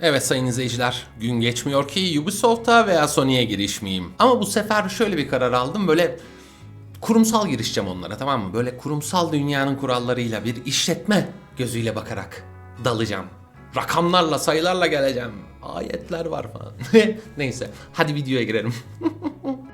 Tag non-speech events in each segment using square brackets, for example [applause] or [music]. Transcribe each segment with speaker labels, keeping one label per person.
Speaker 1: Evet sayın izleyiciler, gün geçmiyor ki Ubisoft'a veya Sony'ye girişmeyeyim. Ama bu sefer şöyle bir karar aldım, böyle kurumsal girişeceğim onlara tamam mı? Böyle kurumsal dünyanın kurallarıyla bir işletme gözüyle bakarak dalacağım. Rakamlarla, sayılarla geleceğim. Ayetler var falan. [laughs] Neyse, hadi videoya girelim. [laughs]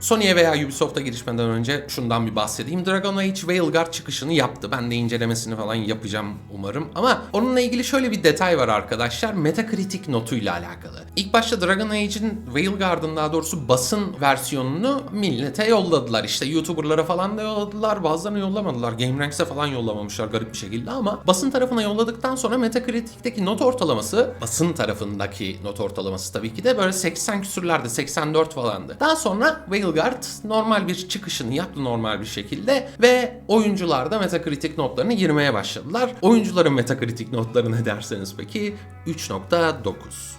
Speaker 1: Sony'ye veya Ubisoft'a girişmeden önce şundan bir bahsedeyim. Dragon Age Veilguard çıkışını yaptı. Ben de incelemesini falan yapacağım umarım. Ama onunla ilgili şöyle bir detay var arkadaşlar. Metacritic notuyla alakalı. İlk başta Dragon Age'in Veilguard'ın daha doğrusu basın versiyonunu millete yolladılar. İşte YouTuber'lara falan da yolladılar. Bazılarını yollamadılar. GameRanks'e falan yollamamışlar garip bir şekilde ama basın tarafına yolladıktan sonra Metacritic'teki not ortalaması basın tarafındaki not ortalaması tabii ki de böyle 80 küsürlerde 84 falandı. Daha sonra Veilguard normal bir çıkışını yaptı normal bir şekilde ve oyuncular da Metacritic notlarını girmeye başladılar. Oyuncuların Metacritic notları ne derseniz peki 3.9.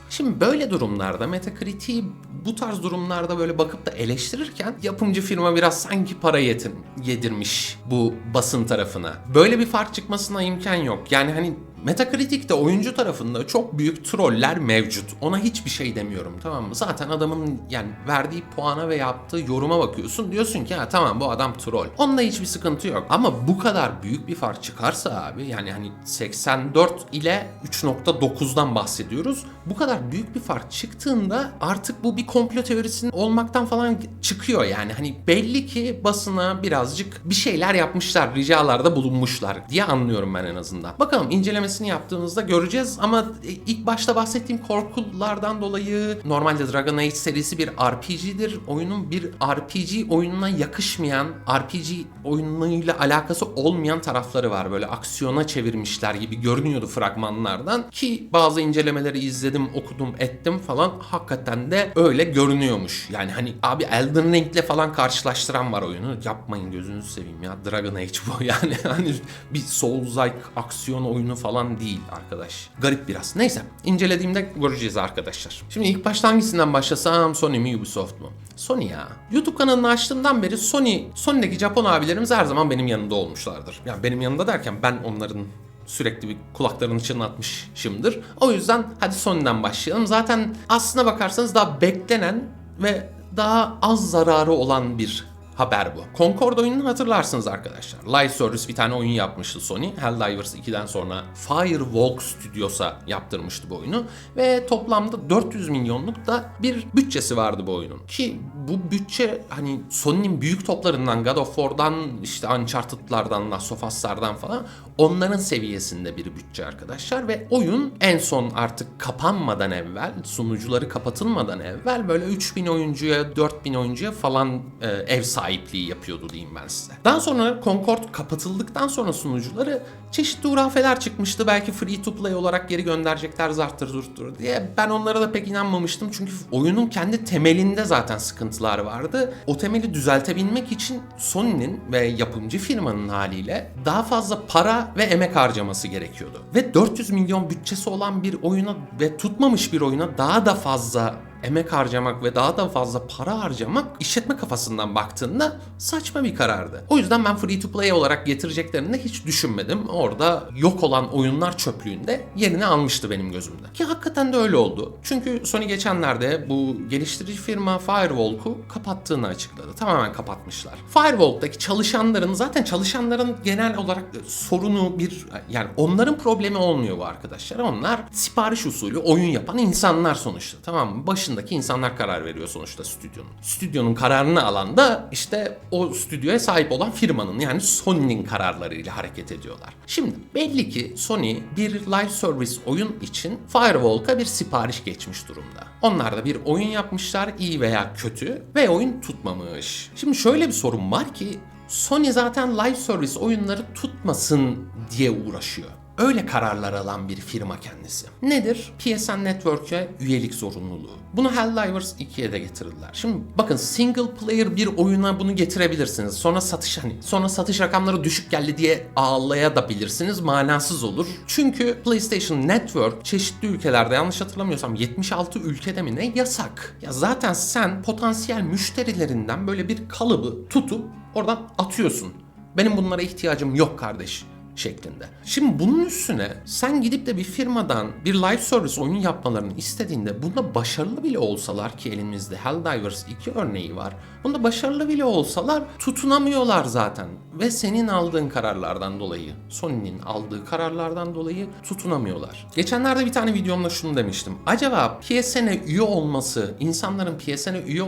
Speaker 1: Şimdi böyle durumlarda Metacritic'i bu tarz durumlarda böyle bakıp da eleştirirken yapımcı firma biraz sanki para yetin, yedirmiş bu basın tarafına. Böyle bir fark çıkmasına imkan yok. Yani hani Metacritic'te oyuncu tarafında çok büyük troller mevcut. Ona hiçbir şey demiyorum tamam mı? Zaten adamın yani verdiği puana ve yaptığı yoruma bakıyorsun. Diyorsun ki ha tamam bu adam troll. Onda hiçbir sıkıntı yok. Ama bu kadar büyük bir fark çıkarsa abi yani hani 84 ile 3.9'dan bahsediyoruz. Bu kadar büyük bir fark çıktığında artık bu bir komplo teorisinin olmaktan falan çıkıyor yani. Hani belli ki basına birazcık bir şeyler yapmışlar, ricalarda bulunmuşlar diye anlıyorum ben en azından. Bakalım incelemesini yaptığımızda göreceğiz ama ilk başta bahsettiğim korkulardan dolayı normalde Dragon Age serisi bir RPG'dir. Oyunun bir RPG oyununa yakışmayan, RPG oyunuyla alakası olmayan tarafları var. Böyle aksiyona çevirmişler gibi görünüyordu fragmanlardan ki bazı incelemeleri izledim, okudum, ettim falan. Hakikaten de öyle görünüyormuş. Yani hani abi Elden Ring'le falan karşılaştıran var oyunu. Yapmayın gözünüzü seveyim ya. Dragon Age bu [laughs] yani. Hani bir Souls-like aksiyon oyunu falan değil arkadaş. Garip biraz. Neyse incelediğimde göreceğiz arkadaşlar. Şimdi ilk başta hangisinden başlasam Sony mi Ubisoft mu? Sony ya. YouTube kanalını açtığımdan beri Sony, Sony'deki Japon abilerimiz her zaman benim yanımda olmuşlardır. Yani benim yanımda derken ben onların sürekli bir kulaklarını çınlatmışımdır. O yüzden hadi Sony'den başlayalım. Zaten aslına bakarsanız daha beklenen ve daha az zararı olan bir haber bu. Concord oyununu hatırlarsınız arkadaşlar. Live Service bir tane oyun yapmıştı Sony. Helldivers 2'den sonra Firewalk Studios'a yaptırmıştı bu oyunu. Ve toplamda 400 milyonluk da bir bütçesi vardı bu oyunun. Ki bu bütçe hani Sony'nin büyük toplarından God of War'dan işte Uncharted'lardan, Last of Us'lardan falan onların seviyesinde bir bütçe arkadaşlar. Ve oyun en son artık kapanmadan evvel, sunucuları kapatılmadan evvel böyle 3000 oyuncuya, 4000 oyuncuya falan e, ev sahipliği yapıyordu diyeyim ben size. Daha sonra Concord kapatıldıktan sonra sunucuları çeşitli hurafeler çıkmıştı. Belki free to play olarak geri gönderecekler zarttır zurttur diye. Ben onlara da pek inanmamıştım. Çünkü oyunun kendi temelinde zaten sıkıntılar vardı. O temeli düzeltebilmek için Sony'nin ve yapımcı firmanın haliyle daha fazla para ve emek harcaması gerekiyordu. Ve 400 milyon bütçesi olan bir oyuna ve tutmamış bir oyuna daha da fazla emek harcamak ve daha da fazla para harcamak işletme kafasından baktığında saçma bir karardı. O yüzden ben free to play olarak getireceklerini hiç düşünmedim. Orada yok olan oyunlar çöplüğünde yerini almıştı benim gözümde. Ki hakikaten de öyle oldu. Çünkü Sony geçenlerde bu geliştirici firma Firewalk'u kapattığını açıkladı. Tamamen kapatmışlar. Firewalk'taki çalışanların zaten çalışanların genel olarak sorunu bir yani onların problemi olmuyor bu arkadaşlar. Onlar sipariş usulü oyun yapan insanlar sonuçta. Tamam mı? Başında başındaki insanlar karar veriyor sonuçta stüdyonun. Stüdyonun kararını alan da işte o stüdyoya sahip olan firmanın yani Sony'nin kararlarıyla hareket ediyorlar. Şimdi belli ki Sony bir live service oyun için Firewalk'a bir sipariş geçmiş durumda. Onlar da bir oyun yapmışlar iyi veya kötü ve oyun tutmamış. Şimdi şöyle bir sorun var ki Sony zaten live service oyunları tutmasın diye uğraşıyor öyle kararlar alan bir firma kendisi. Nedir? PSN Network'e üyelik zorunluluğu. Bunu Helldivers 2'ye de getirdiler. Şimdi bakın single player bir oyuna bunu getirebilirsiniz. Sonra satış hani sonra satış rakamları düşük geldi diye ağlayabilirsiniz. Manasız olur. Çünkü PlayStation Network çeşitli ülkelerde yanlış hatırlamıyorsam 76 ülkede mi ne yasak. Ya zaten sen potansiyel müşterilerinden böyle bir kalıbı tutup oradan atıyorsun. Benim bunlara ihtiyacım yok kardeş şeklinde. Şimdi bunun üstüne sen gidip de bir firmadan bir live service oyun yapmalarını istediğinde bunda başarılı bile olsalar ki elimizde Helldivers 2 örneği var. Bunda başarılı bile olsalar tutunamıyorlar zaten. Ve senin aldığın kararlardan dolayı, Sony'nin aldığı kararlardan dolayı tutunamıyorlar. Geçenlerde bir tane videomda şunu demiştim. Acaba PSN'e üye olması, insanların PSN'e üye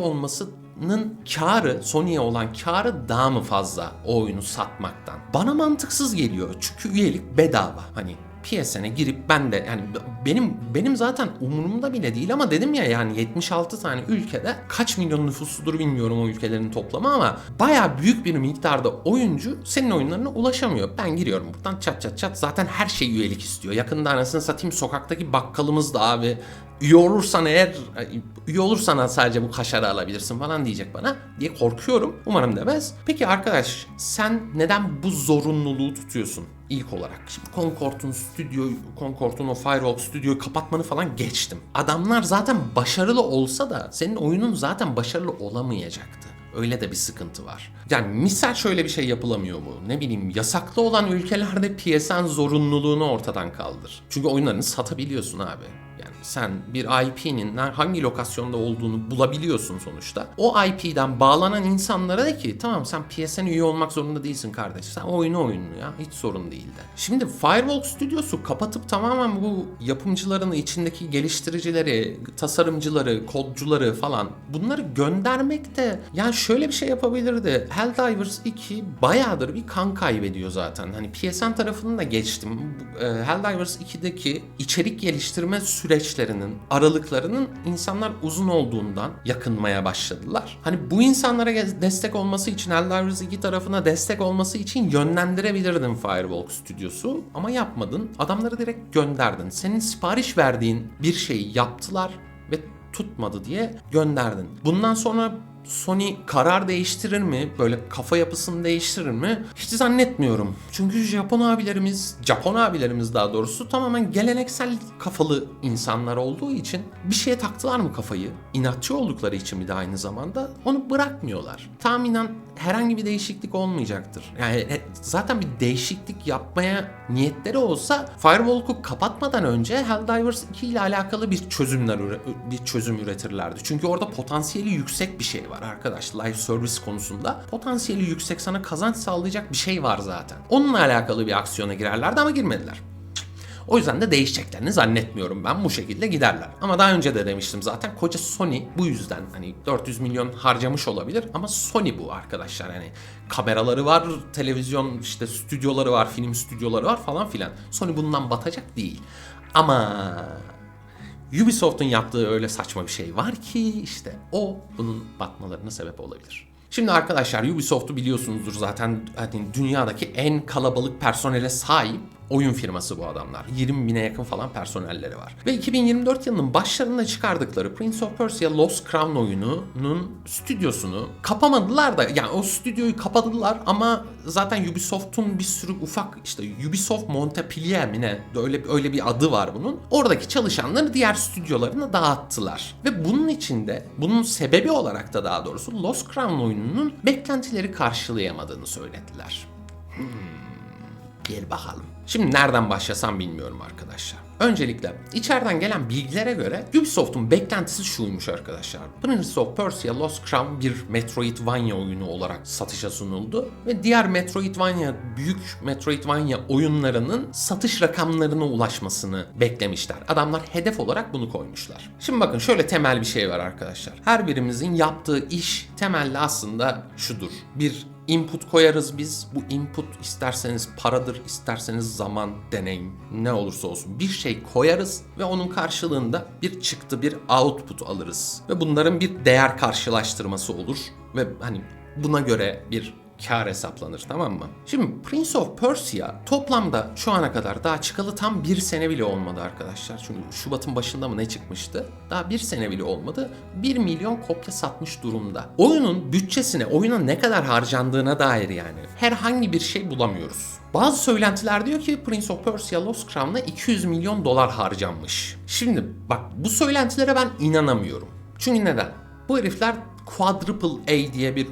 Speaker 1: olmasının karı, Sony'ye olan karı daha mı fazla o oyunu satmaktan? Bana mantıksız geliyor. Çünkü üyelik bedava. Hani PSN'e girip ben de yani benim benim zaten umurumda bile değil ama dedim ya yani 76 tane ülkede kaç milyon nüfusludur bilmiyorum o ülkelerin toplamı ama baya büyük bir miktarda oyuncu senin oyunlarına ulaşamıyor. Ben giriyorum buradan çat çat çat zaten her şey üyelik istiyor. Yakında anasını satayım sokaktaki bakkalımız da abi üye olursan eğer üye olursan sadece bu kaşarı alabilirsin falan diyecek bana diye korkuyorum. Umarım demez. Peki arkadaş sen neden bu zorunluluğu tutuyorsun? ilk olarak. Şimdi Concord'un stüdyo, Concord'un o Firewalk stüdyoyu kapatmanı falan geçtim. Adamlar zaten başarılı olsa da senin oyunun zaten başarılı olamayacaktı. Öyle de bir sıkıntı var. Yani misal şöyle bir şey yapılamıyor mu? Ne bileyim yasaklı olan ülkelerde PSN zorunluluğunu ortadan kaldır. Çünkü oyunlarını satabiliyorsun abi. Yani sen bir IP'nin hangi lokasyonda olduğunu bulabiliyorsun sonuçta. O IP'den bağlanan insanlara de ki tamam sen PSN üye olmak zorunda değilsin kardeş. Sen oyunu oyunu ya hiç sorun değil de. Şimdi Firewalk Studios'u kapatıp tamamen bu yapımcıların içindeki geliştiricileri, tasarımcıları, kodcuları falan bunları göndermek de yani şöyle bir şey yapabilirdi. Helldivers 2 bayağıdır bir kan kaybediyor zaten. Hani PSN tarafını da geçtim. E, Helldivers 2'deki içerik geliştirme süreçlerinin, aralıklarının insanlar uzun olduğundan yakınmaya başladılar. Hani bu insanlara destek olması için Helldivers 2 tarafına destek olması için yönlendirebilirdin Firewalk Studios'u ama yapmadın. Adamları direkt gönderdin. Senin sipariş verdiğin bir şeyi yaptılar ve tutmadı diye gönderdin. Bundan sonra Sony karar değiştirir mi? Böyle kafa yapısını değiştirir mi? Hiç zannetmiyorum. Çünkü Japon abilerimiz, Japon abilerimiz daha doğrusu tamamen geleneksel kafalı insanlar olduğu için bir şeye taktılar mı kafayı? İnatçı oldukları için bir de aynı zamanda onu bırakmıyorlar. Tahminen herhangi bir değişiklik olmayacaktır. Yani zaten bir değişiklik yapmaya niyetleri olsa Firewalk'u kapatmadan önce Helldivers 2 ile alakalı bir çözümler bir çözüm üretirlerdi. Çünkü orada potansiyeli yüksek bir şey var arkadaş live service konusunda. Potansiyeli yüksek sana kazanç sağlayacak bir şey var zaten. Onunla alakalı bir aksiyona girerlerdi ama girmediler. O yüzden de değişeceklerini zannetmiyorum ben bu şekilde giderler. Ama daha önce de demiştim zaten koca Sony bu yüzden hani 400 milyon harcamış olabilir ama Sony bu arkadaşlar hani kameraları var, televizyon işte stüdyoları var, film stüdyoları var falan filan. Sony bundan batacak değil. Ama Ubisoft'un yaptığı öyle saçma bir şey var ki işte o bunun batmalarına sebep olabilir. Şimdi arkadaşlar Ubisoft'u biliyorsunuzdur zaten hani dünyadaki en kalabalık personele sahip oyun firması bu adamlar. 20 bine yakın falan personelleri var. Ve 2024 yılının başlarında çıkardıkları Prince of Persia Lost Crown oyununun stüdyosunu kapamadılar da yani o stüdyoyu kapadılar ama zaten Ubisoft'un bir sürü ufak işte Ubisoft Montpellier mi ne öyle, öyle bir adı var bunun. Oradaki çalışanları diğer stüdyolarına dağıttılar. Ve bunun içinde bunun sebebi olarak da daha doğrusu Lost Crown oyununun beklentileri karşılayamadığını söylediler. Hmm. Gel bakalım. Şimdi nereden başlasam bilmiyorum arkadaşlar. Öncelikle içeriden gelen bilgilere göre Ubisoft'un beklentisi şuymuş arkadaşlar. Prince of Persia Lost Crown bir Metroidvania oyunu olarak satışa sunuldu ve diğer Metroidvania, büyük Metroidvania oyunlarının satış rakamlarına ulaşmasını beklemişler. Adamlar hedef olarak bunu koymuşlar. Şimdi bakın şöyle temel bir şey var arkadaşlar. Her birimizin yaptığı iş temelli aslında şudur. Bir input koyarız biz. Bu input isterseniz paradır, isterseniz zaman, deneyim, ne olursa olsun bir şey koyarız ve onun karşılığında bir çıktı, bir output alırız. Ve bunların bir değer karşılaştırması olur ve hani buna göre bir kar hesaplanır tamam mı? Şimdi Prince of Persia toplamda şu ana kadar daha çıkalı tam bir sene bile olmadı arkadaşlar. Çünkü Şubat'ın başında mı ne çıkmıştı? Daha bir sene bile olmadı. 1 milyon kopya satmış durumda. Oyunun bütçesine, oyuna ne kadar harcandığına dair yani herhangi bir şey bulamıyoruz. Bazı söylentiler diyor ki Prince of Persia Lost Crown'a 200 milyon dolar harcanmış. Şimdi bak bu söylentilere ben inanamıyorum. Çünkü neden? Bu herifler Quadruple A diye bir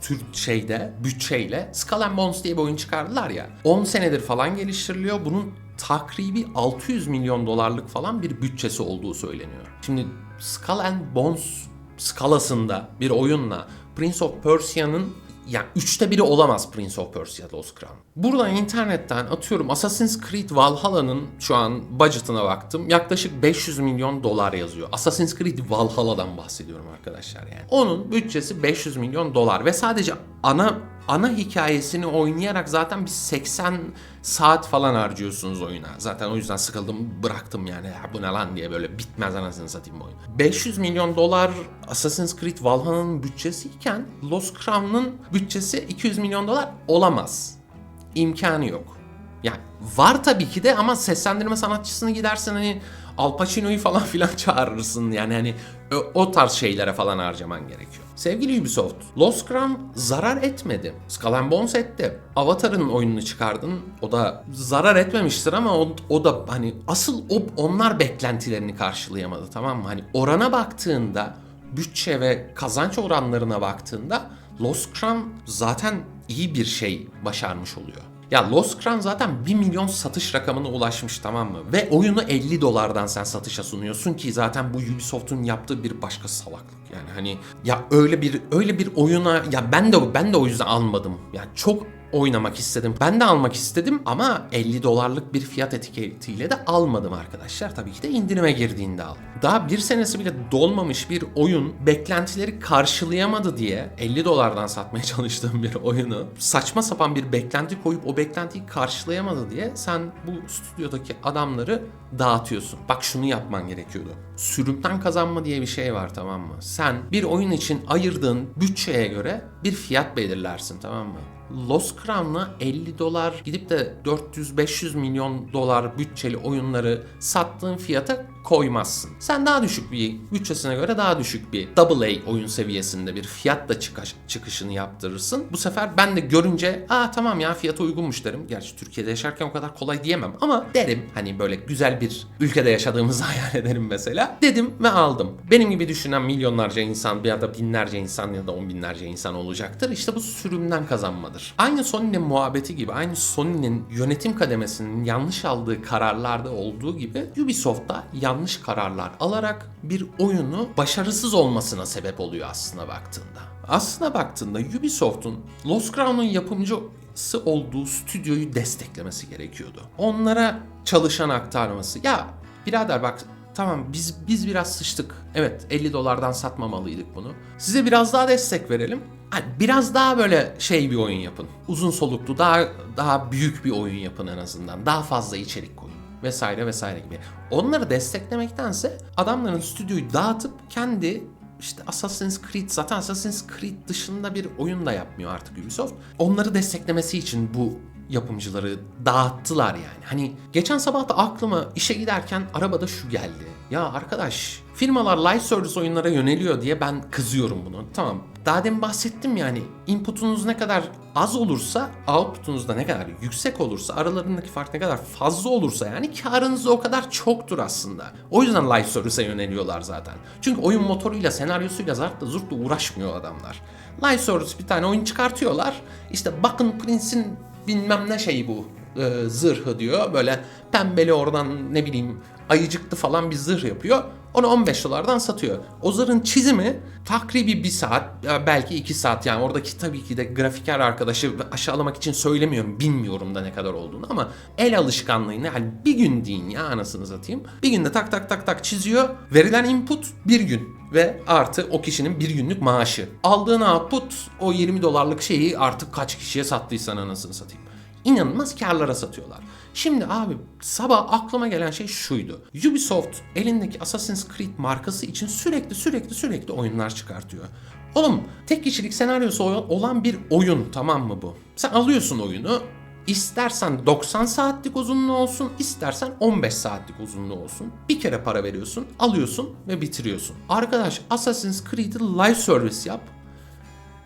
Speaker 1: tür şeyde, bütçeyle Skull and Bones diye bir oyun çıkardılar ya. 10 senedir falan geliştiriliyor. Bunun takribi 600 milyon dolarlık falan bir bütçesi olduğu söyleniyor. Şimdi Skull and Bones skalasında bir oyunla Prince of Persia'nın yani üçte biri olamaz Prince of Persia Lost Crown. Buradan internetten atıyorum Assassin's Creed Valhalla'nın şu an budgetına baktım. Yaklaşık 500 milyon dolar yazıyor. Assassin's Creed Valhalla'dan bahsediyorum arkadaşlar yani. Onun bütçesi 500 milyon dolar ve sadece ana ana hikayesini oynayarak zaten bir 80 saat falan harcıyorsunuz oyuna. Zaten o yüzden sıkıldım bıraktım yani ya bu ne lan diye böyle bitmez anasını satayım bu oyun. 500 milyon dolar Assassin's Creed Valhalla'nın bütçesiyken Lost Crown'ın bütçesi 200 milyon dolar olamaz. İmkanı yok. Yani var tabii ki de ama seslendirme sanatçısını gidersin hani Al Pacino'yu falan [laughs] filan çağırırsın yani hani o, tarz şeylere falan harcaman gerekiyor. Sevgili Ubisoft, Lost Crown zarar etmedi. Skull and Bones etti. Avatar'ın oyununu çıkardın. O da zarar etmemiştir ama o, o da hani asıl o, onlar beklentilerini karşılayamadı tamam mı? Hani orana baktığında bütçe ve kazanç oranlarına baktığında Lost Crown zaten iyi bir şey başarmış oluyor. Ya Lost Crown zaten 1 milyon satış rakamına ulaşmış tamam mı? Ve oyunu 50 dolardan sen satışa sunuyorsun ki zaten bu Ubisoft'un yaptığı bir başka salaklık. Yani hani ya öyle bir öyle bir oyuna ya ben de ben de o yüzden almadım. Yani çok oynamak istedim. Ben de almak istedim ama 50 dolarlık bir fiyat etiketiyle de almadım arkadaşlar. Tabii ki de indirime girdiğinde al. Daha bir senesi bile dolmamış bir oyun beklentileri karşılayamadı diye 50 dolardan satmaya [laughs] çalıştığım bir oyunu saçma sapan bir beklenti koyup o beklentiyi karşılayamadı diye sen bu stüdyodaki adamları dağıtıyorsun. Bak şunu yapman gerekiyordu. Sürümden kazanma diye bir şey var tamam mı? Sen bir oyun için ayırdığın bütçeye göre bir fiyat belirlersin tamam mı? Lost Crown'la 50 dolar gidip de 400-500 milyon dolar bütçeli oyunları sattığın fiyata koymazsın. Sen daha düşük bir bütçesine göre daha düşük bir double A oyun seviyesinde bir fiyatla çıkış, çıkışını yaptırırsın. Bu sefer ben de görünce aa tamam ya fiyatı uygunmuş derim. Gerçi Türkiye'de yaşarken o kadar kolay diyemem ama derim hani böyle güzel bir ülkede yaşadığımızı [laughs] hayal ederim mesela. Dedim ve aldım. Benim gibi düşünen milyonlarca insan ya da binlerce insan ya da on binlerce insan olacaktır. İşte bu sürümden kazanmadır. Aynı Sony'nin muhabbeti gibi, aynı Sony'nin yönetim kademesinin yanlış aldığı kararlarda olduğu gibi Ubisoft'ta yanlış kararlar alarak bir oyunu başarısız olmasına sebep oluyor aslına baktığında. Aslına baktığında Ubisoft'un Lost Crown'un yapımcısı olduğu stüdyoyu desteklemesi gerekiyordu. Onlara çalışan aktarması. Ya birader bak Tamam biz biz biraz sıçtık. Evet 50 dolardan satmamalıydık bunu. Size biraz daha destek verelim. Biraz daha böyle şey bir oyun yapın. Uzun soluklu, daha daha büyük bir oyun yapın en azından. Daha fazla içerik koyun vesaire vesaire gibi. Onları desteklemektense adamların stüdyoyu dağıtıp kendi işte Assassin's Creed zaten Assassin's Creed dışında bir oyun da yapmıyor artık Ubisoft. Onları desteklemesi için bu yapımcıları dağıttılar yani. Hani geçen sabah da aklıma işe giderken arabada şu geldi. Ya arkadaş firmalar live service oyunlara yöneliyor diye ben kızıyorum bunu. Tamam daha demin bahsettim yani inputunuz ne kadar az olursa outputunuz da ne kadar yüksek olursa aralarındaki fark ne kadar fazla olursa yani karınız o kadar çoktur aslında. O yüzden live service'e yöneliyorlar zaten. Çünkü oyun motoruyla senaryosuyla zartla zurtla uğraşmıyor adamlar. Live service bir tane oyun çıkartıyorlar. İşte bakın Prince'in bilmem ne şeyi bu e, zırhı diyor. Böyle pembeli oradan ne bileyim ayıcıklı falan bir zırh yapıyor. Onu 15 dolardan satıyor. O zırhın çizimi takribi bir saat belki 2 saat yani oradaki tabii ki de grafiker arkadaşı aşağılamak için söylemiyorum bilmiyorum da ne kadar olduğunu ama el alışkanlığını hani bir gün deyin ya anasını satayım. Bir günde tak tak tak tak çiziyor. Verilen input bir gün ve artı o kişinin bir günlük maaşı. Aldığın output o 20 dolarlık şeyi artık kaç kişiye sattıysan anasını satayım inanılmaz karlara satıyorlar. Şimdi abi sabah aklıma gelen şey şuydu. Ubisoft elindeki Assassin's Creed markası için sürekli sürekli sürekli oyunlar çıkartıyor. Oğlum tek kişilik senaryosu olan bir oyun tamam mı bu? Sen alıyorsun oyunu İstersen 90 saatlik uzunluğu olsun, istersen 15 saatlik uzunluğu olsun. Bir kere para veriyorsun, alıyorsun ve bitiriyorsun. Arkadaş Assassin's Creed'i live service yap.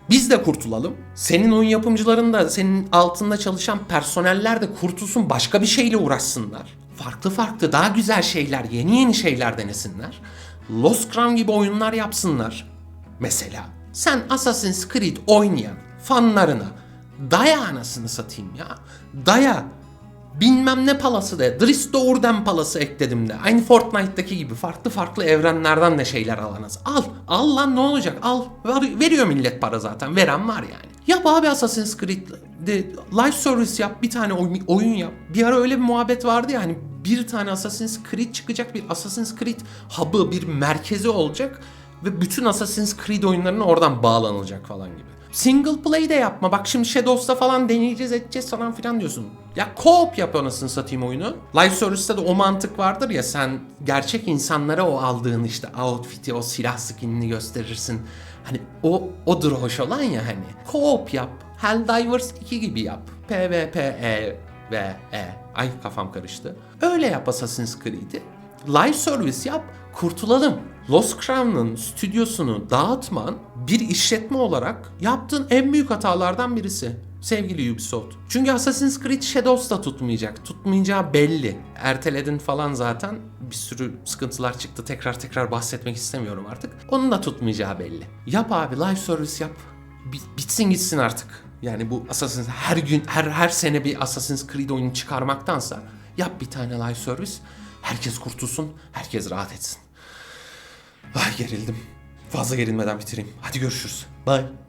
Speaker 1: Biz de kurtulalım. Senin oyun yapımcıların da senin altında çalışan personeller de kurtulsun başka bir şeyle uğraşsınlar. Farklı farklı daha güzel şeyler, yeni yeni şeyler denesinler. Lost Crown gibi oyunlar yapsınlar. Mesela Sen Assassin's Creed oynayan fanlarına daya anasını satayım ya. Daya. Bilmem ne palası de. Dristo Urden palası ekledim de. Aynı Fortnite'daki gibi farklı farklı evrenlerden de şeyler alanız. Al. Al lan ne olacak? Al. Ver- veriyor millet para zaten. Veren var yani. Yap abi Assassin's Creed de live service yap. Bir tane oy- oyun yap. Bir ara öyle bir muhabbet vardı ya hani bir tane Assassin's Creed çıkacak. Bir Assassin's Creed hub'ı, bir merkezi olacak. Ve bütün Assassin's Creed oyunlarına oradan bağlanılacak falan gibi. Single play de yapma. Bak şimdi Shadows'ta falan deneyeceğiz edeceğiz falan filan diyorsun. Ya co-op yap anasını satayım oyunu. Live Service'te de o mantık vardır ya sen gerçek insanlara o aldığın işte outfit'i, o silah skinini gösterirsin. Hani o odur hoş olan ya hani. Co-op yap. Helldivers 2 gibi yap. PvPe ve E. Ay kafam karıştı. Öyle yap Assassin's Creed'i. Live service yap, kurtulalım. Lost Crown'ın stüdyosunu dağıtman bir işletme olarak yaptığın en büyük hatalardan birisi. Sevgili Ubisoft. Çünkü Assassin's Creed Shadows da tutmayacak. Tutmayacağı belli. Erteledin falan zaten. Bir sürü sıkıntılar çıktı. Tekrar tekrar bahsetmek istemiyorum artık. Onun da tutmayacağı belli. Yap abi live service yap. Bi- bitsin gitsin artık. Yani bu Assassin's her gün her her sene bir Assassin's Creed oyunu çıkarmaktansa yap bir tane live service. Herkes kurtulsun, herkes rahat etsin. Ay gerildim. Fazla gerilmeden bitireyim. Hadi görüşürüz. Bye.